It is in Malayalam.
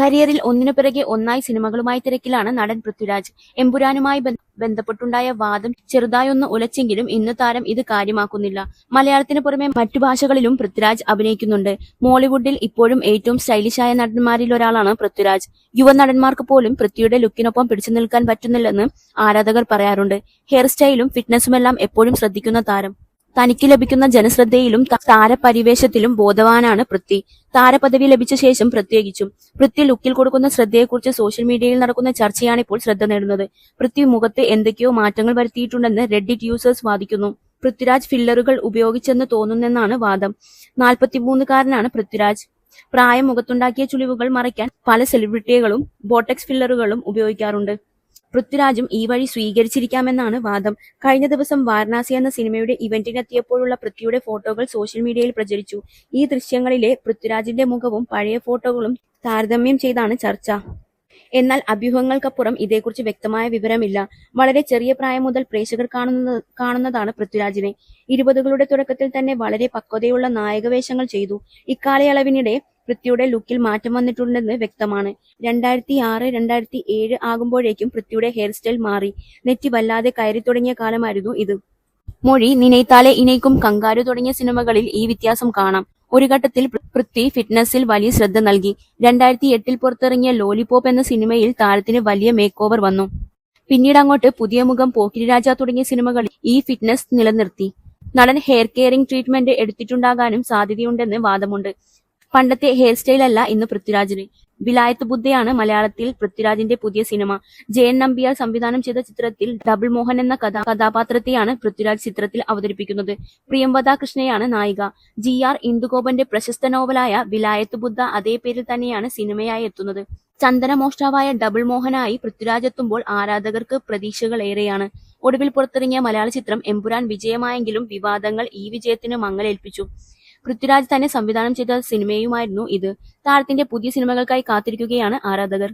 കരിയറിൽ ഒന്നിനു പിറകെ ഒന്നായി സിനിമകളുമായി തിരക്കിലാണ് നടൻ പൃഥ്വിരാജ്. എമ്പുരാനുമായി ബന്ധ- ബന്ധപ്പെട്ടുണ്ടായ വാദം ചെറുതായൊന്ന് ഉലച്ചെങ്കിലും ഇന്ന് താരം ഇത് കാര്യമാക്കുന്നില്ല. മലയാളത്തിന് പുറമെ മറ്റു ഭാഷകളിലും പൃഥ്വിരാജ് അഭിനയിക്കുന്നുണ്ട്. മോളിവുഡിൽ ഇപ്പോഴും ഏറ്റവും സ്റ്റൈലിഷായ നടന്മാരിൽ ഒരാളാണ് പൃഥ്വിരാജ്. യുവ നടന്മാർക്ക് പോലും പൃഥ്വിയുടെ ലുക്കിനൊപ്പം പിടിച്ചു നിൽക്കാൻ പറ്റുന്നില്ലെന്ന് ആരാധകർ പറയാറുണ്ട്. ഹെയർ സ്റ്റൈലും ഫിറ്റ്നസുമെല്ലാം എപ്പോഴും ശ്രദ്ധിക്കുന്ന താരം. തനിക്ക് ലഭിക്കുന്ന ജനശ്രദ്ധയിലും താരപരിവേഷത്തിലും ബോധവാനാണ് പൃഥ്വി. താരപദവി ലഭിച്ച ശേഷം പ്രത്യേകിച്ചും പൃഥ്വി ലുക്കിൽ കൊടുക്കുന്ന ശ്രദ്ധയെക്കുറിച്ച് സോഷ്യൽ മീഡിയയിൽ നടക്കുന്ന ചർച്ചയാണ് ഇപ്പോൾ ശ്രദ്ധ നേടുന്നത്. പൃഥ്വി മുഖത്ത് എന്തൊക്കെയോ മാറ്റങ്ങൾ വരുത്തിയിട്ടുണ്ടെന്ന് റെഡിറ്റ് യൂസേഴ്സ് വാദിക്കുന്നു. പൃഥ്വിരാജ് ഫില്ലറുകൾ ഉപയോഗിച്ചെന്ന് തോന്നുന്നെന്നാണ് വാദം. നാൽപ്പത്തിമൂന്നുകാരനാണ് പൃഥ്വിരാജ്. പ്രായം മുഖത്തുണ്ടാക്കിയ ചുളിവുകൾ മറയ്ക്കാൻ പല സെലിബ്രിറ്റികളും ബോട്ടക്സ് ഫില്ലറുകളും ഉപയോഗിക്കാറുണ്ട്. പൃഥ്വിരാജും ഈ വഴി സ്വീകരിച്ചിരിക്കാമെന്നാണ് വാദം. കഴിഞ്ഞ ദിവസം വാരണാസി എന്ന സിനിമയുടെ ഇവന്റിനെത്തിയപ്പോഴുള്ള പൃഥ്വിയുടെ ഫോട്ടോകൾ സോഷ്യൽ മീഡിയയിൽ പ്രചരിച്ചു. ഈ ദൃശ്യങ്ങളിലെ പൃഥ്വിരാജിന്റെ മുഖവും പഴയ ഫോട്ടോകളും താരതമ്യം ചെയ്താണ് ചർച്ച. എന്നാൽ അഭ്യൂഹങ്ങൾക്കപ്പുറം ഇതേക്കുറിച്ച് വ്യക്തമായ വിവരമില്ല. വളരെ ചെറിയ പ്രായം മുതൽ പ്രേക്ഷകർ കാണുന്ന കാണുന്നതാണ് പൃഥ്വിരാജിനെ. ഇരുപതുകളുടെ തുടക്കത്തിൽ തന്നെ വളരെ പക്വതയുള്ള നായകവേഷങ്ങൾ ചെയ്തു. ഇക്കാലയളവിനിടെ പൃഥ്വിയുടെ ലുക്കിൽ മാറ്റം വന്നിട്ടുണ്ടെന്ന് വ്യക്തമാണ്. രണ്ടായിരത്തി ആറ് രണ്ടായിരത്തി ഏഴ് ആകുമ്പോഴേക്കും പൃഥ്വിയുടെ ഹെയർ സ്റ്റൈൽ മാറി. നെറ്റി വല്ലാതെ കയറി തുടങ്ങിയ കാലമായിരുന്നു ഇത്. മൊഴി നിനൈത്താലെ ഇനൈക്കും കങ്കാരു തുടങ്ങിയ സിനിമകളിൽ ഈ വ്യത്യാസം കാണാം. ഒരു ഘട്ടത്തിൽ പൃഥ്വി ഫിറ്റ്നസിൽ വലിയ ശ്രദ്ധ നൽകി. രണ്ടായിരത്തി എട്ടിൽ പുറത്തിറങ്ങിയ ലോലിപോപ്പ് എന്ന സിനിമയിൽ താരത്തിന് വലിയ മേക്ക് ഓവർ വന്നു. പിന്നീട് അങ്ങോട്ട് പുതിയ മുഖം പോക്കിരി രാജ തുടങ്ങിയ സിനിമകളിൽ ഈ ഫിറ്റ്നസ് നിലനിർത്തി. നടൻ ഹെയർ കെയറിംഗ് ട്രീറ്റ്മെന്റ് എടുത്തിട്ടുണ്ടാകാനും സാധ്യതയുണ്ടെന്ന് വാദമുണ്ട്. പണ്ടത്തെ ഹെയർ സ്റ്റൈൽ അല്ല ഇന്ന് പൃഥ്വിരാജിന്. വിലായത്ത് ബുദ്ധയാണ് മലയാളത്തിൽ പൃഥ്വിരാജിന്റെ പുതിയ സിനിമ. ജയൻ നമ്പിയാർ സംവിധാനം ചെയ്ത ചിത്രത്തിൽ ഡബിൾ മോഹൻ എന്ന കഥാ കഥാപാത്രത്തെയാണ് പൃഥ്വിരാജ് ചിത്രത്തിൽ അവതരിപ്പിക്കുന്നത്. പ്രിയംവദ കൃഷ്ണയാണ് നായിക. ജി ആർ ഇന്ദുഗോപന്റെ പ്രശസ്ത നോവലായ വിലായത്ത് ബുദ്ധ അതേ പേരിൽ തന്നെയാണ് സിനിമയായി എത്തുന്നത്. ചന്ദനമോഷ്ടാവായ ഡബിൾ മോഹനായി പൃഥ്വിരാജ് എത്തുമ്പോൾ ആരാധകർക്ക് പ്രതീക്ഷകൾ ഏറെയാണ്. ഒടുവിൽ പുറത്തിറങ്ങിയ മലയാള ചിത്രം എമ്പുരാൻ വിജയമായെങ്കിലും വിവാദങ്ങൾ ഈ വിജയത്തിന് മങ്ങലേൽപ്പിച്ചു. പൃഥ്വിരാജ് തന്നെ സംവിധാനം ചെയ്ത സിനിമയുമായിരുന്നു ഇത്. താരത്തിന്റെ പുതിയ സിനിമകൾക്കായി കാത്തിരിക്കുകയാണ് ആരാധകർ.